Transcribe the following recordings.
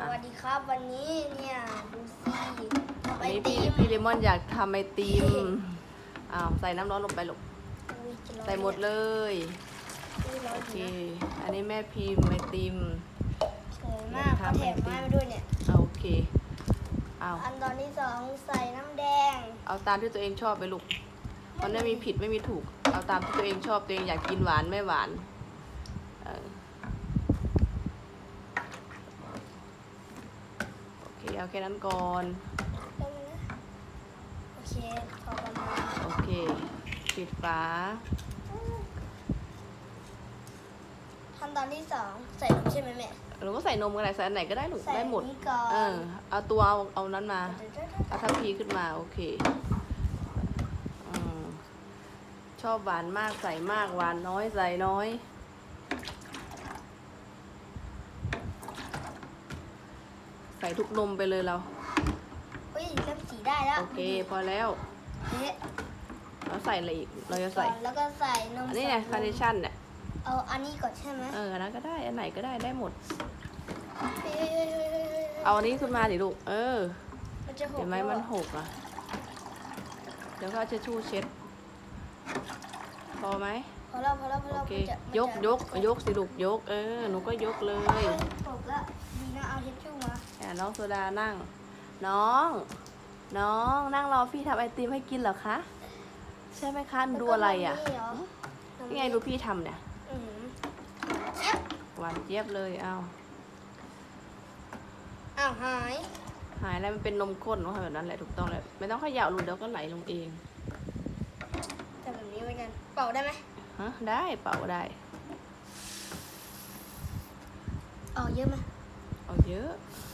สวัสดีครับวันนี้เนี่ยดูสิทำไอวันนี้ติพี่มพี่เลมอนอยากทำไอติมอ้าวใส่น้ำร้อนลงไปลูกอุ๊ยจะร้อนใส่หมดเลยอุ๊ยร้อนโอเคอยู่นะอันนี้แม่พิมพ์ไอติม สวยมากเขาแถมมาให้ด้วยเนี่ย เอาโอเคเอาอันตอนที่สองใส่น้ำแดงเอาตามที่ตัวเองชอบไปลูกมันไม่มีผิดไม่มีถูก เอาตามที่ตัวเองชอบตัวเองอยากกินหวานไม่หวานเออโอ เคเอาแค่นั้นก่อนแป๊บนึงนะโอเคพอประมาณโอเค ปิดฝา ขั้นตอนที่สองใส่นมใช่ไหมแม่หนูก็ใส่นมก็ได้ใส่อันไหนก็ได้ลูกใส่ได้หมดอันนี้ก่อนเออ เอาตัวเอาเอานั้นมาเดี๋ยวๆเอาทัพพีขึ้นมาโอเคอมชอบหวานมากใส่มากหวานน้อยใส่น้อย ส่ทุกนมไปเลยเราๆอุ้ยเริ่มสีได้แล้วโอเค พอแล้วเอ๊ะเราใส่อะไรอีก เราจะก่ใส่อนแล้วก็ใส่นมอันนี้ไงสดคาร์เนชั่นเนี่ย เอาอันนี้ก่อนใช่ไหมเอออันนั้นก็ได้ อันไหนก็ได้ ได้หมด เฮ้ยๆๆๆๆเอาอันนี้ขึ้นมาดิลูก เออ มันจะหกเห็นไหมแล้วมันอะหกอะ เดี๋ยวก็เอาเช็ดชู่เช็ด พอไหม พอแล้วพอแล้วพอโอแล้วเค มันจะมันยกจะยกยกสิลูกยก เออ หนูก็ยกเลย หกแล้วดีนะเอาเช็ดชู่มา อะน้องโซดานั่ง น้อง น้องนั่งรอพี่ทำไอติมให้กินเหรอคะ ใช่ไหมคะหนูดูอะไรอะแล้วก็นมนี่เหรอนี่ไงดูพี่ทำเนี่ยอืมเจี๊ยบหวานเจี๊ยบเลยเอาอ้าวหาย หายแล้วมันเป็นนมข้นเนอะแบบนั้นแหละถูกต้องเลยไม่ต้องเขย่าลูกเดี๋ยวก็ไหลลงเองแต่แบบนี้เหมือนกัน เป่าได้ไหมฮะได้เป่าได้เอาเยอะไหมเอาเยอะเ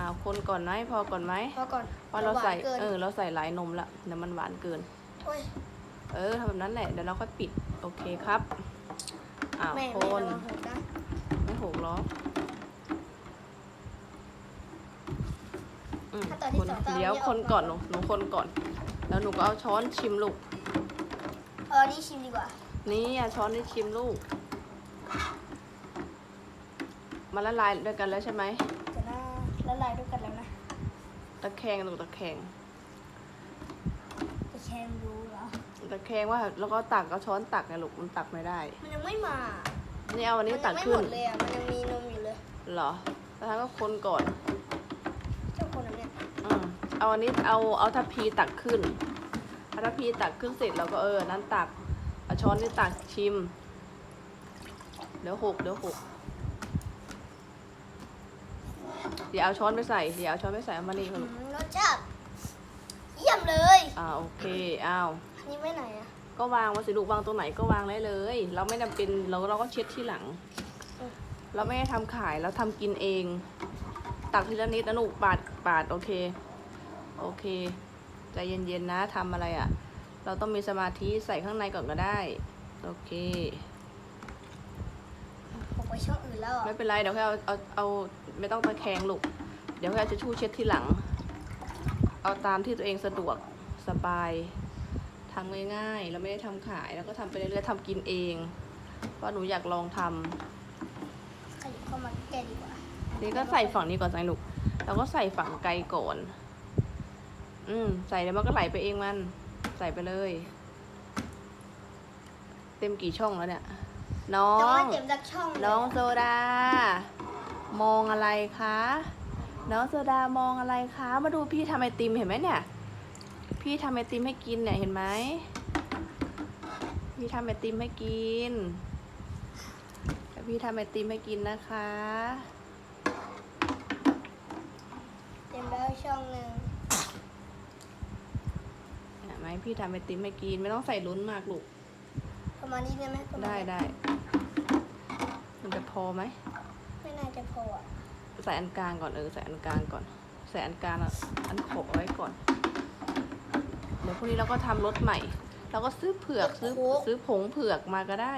อาคนก่อนไหมพอก่อนไหมพอก่อนเพราะเราใส่หวานเกินเออเราใส่หลายนมละเดี๋ยวมันหวานเกิน โอ้ย เออทำแบบนั้นแหละเดี๋ยวเราก็ปิดโอเคครับอ้าวแม่คแม่นระวังหกนะไม่หกล้ออืมถ้าตอนที่คนสองต้องเดี๋ยวอาคนก่อนหนูหนูคนก่อน แล้วหนูก็เอาช้อนชิมลูก เอาอันนี้ชิมดีกว่า นี่อะช้อนนี่ชิมลูกมาละลายด้วยกันแล้วใช่ไหมจะน่า ละลายด้วยกันแล้วนะ ตะแคงลูกตะแคงจะแชมดูเหรอ ตะแคงว่าแล้วก็ตักเอาช้อนตักไงลูกมันตักไม่ได้ มันยังไม่มา นี่เอาอันนี้มัตักไม่ขึ้หมนดเลยอะ มันยังมีนมอยู่เลย เหรอแล้วท่านก็คนก่อนเจ้าคนนั้นเนี่ยอืมเอาอันนี้เอาเอาทัพพีตักขึ้นเอาทัพพีตักขึ้นเสร็จแล้วก็เออ นั้นตักเอาช้อนนี่ตักชิม เดี๋ยวหกเดี๋ยวหก เดี๋ยวเอาช้อนไปใส่ เดี๋ยวเอาช้อนไปใส่เอามานี่อืลูกมรสชาติเยี่ยมเลยอ่าโอเคอ้าวอันนี้ไว้ไหนอะก็วางไว้สิลูกวางตรงไหนก็วางได้เลย เราไม่จำเป็นเราเราก็เช็ดที่หลังอืมเราไม่ได้ทำขายเราทำกินเอง ตักทีละนิดนะลูกปาดปาดโอเค โอเคใจเย็นๆนะทำอะไรอะ่ะ เราต้องมีสมาธิใส่ข้างในก่อนก็ได้ โอเคผม ไปช่องอื่นแล้วอะไม่เป็นไรเดี๋ยวแค่เอาเอาเอาไม่ต้องตะแคงลูกเดี๋ยวแค่จะชู่เช็ดที่หลัง เอาตามที่ตัวเองสะดวกสบายทำง่ายๆเราไม่ได้ทำขายแล้วก็ทำไปเรื่อยๆทำกินเองเพราะหนูอยากลองทำขยับเข้ามาใกล้ดีกว่านี่ก็ใส่ฝั่งนี้ก่อนใส่ลูกเราก็ใส่ฝั่งไกลก่อนอืมใส่แล้วมันก็ไหลไปเองมัน ใส่ไปเลย เต็มกี่ช่องแล้วเนี่ย น้อแต่ว่างเต็มจากช่องเลยน้องโซดา มองอะไรคะ น้องโซดามองอะไรคะ มาดูพี่ทำไอติมเห็นไหมเนี่ย พี่ทำไอติมให้กินเนี่ยเห็นไหม พี่ทำไอติมให้กินเดี๋ยวพี่ทำไอติมให้กินนะคะเต็มแล้วช่องหนึ่งเห็นไหมพี่ทำไอติมให้กินไม่ต้องใส่ล้นมากลูกประ มาณนี้ได้ไหมประมาณได้นี้ได้ มันจะพอไหม ไม่น่าจะพออะใส่อันกลางก่อนเออใส่อันกลางก่อน ใส่อันกลางอะอันขอบเอาไว้ก่อน เดี๋ยวพรุ่งนี้เราก็ทำรสใหม่ เราก็ซื้อเผือกซื้อซื้อผงเผือกมาก็ได้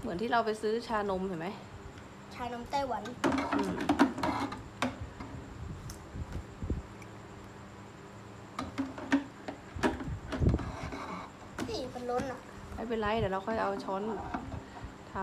เหมือนที่เราไปซื้อชานมเห็นไหมชานมไต้หวันอืมนี่มันล้นอะ ไม่เป็นไรเดี๋ยวเราค่อยเอาช้อนท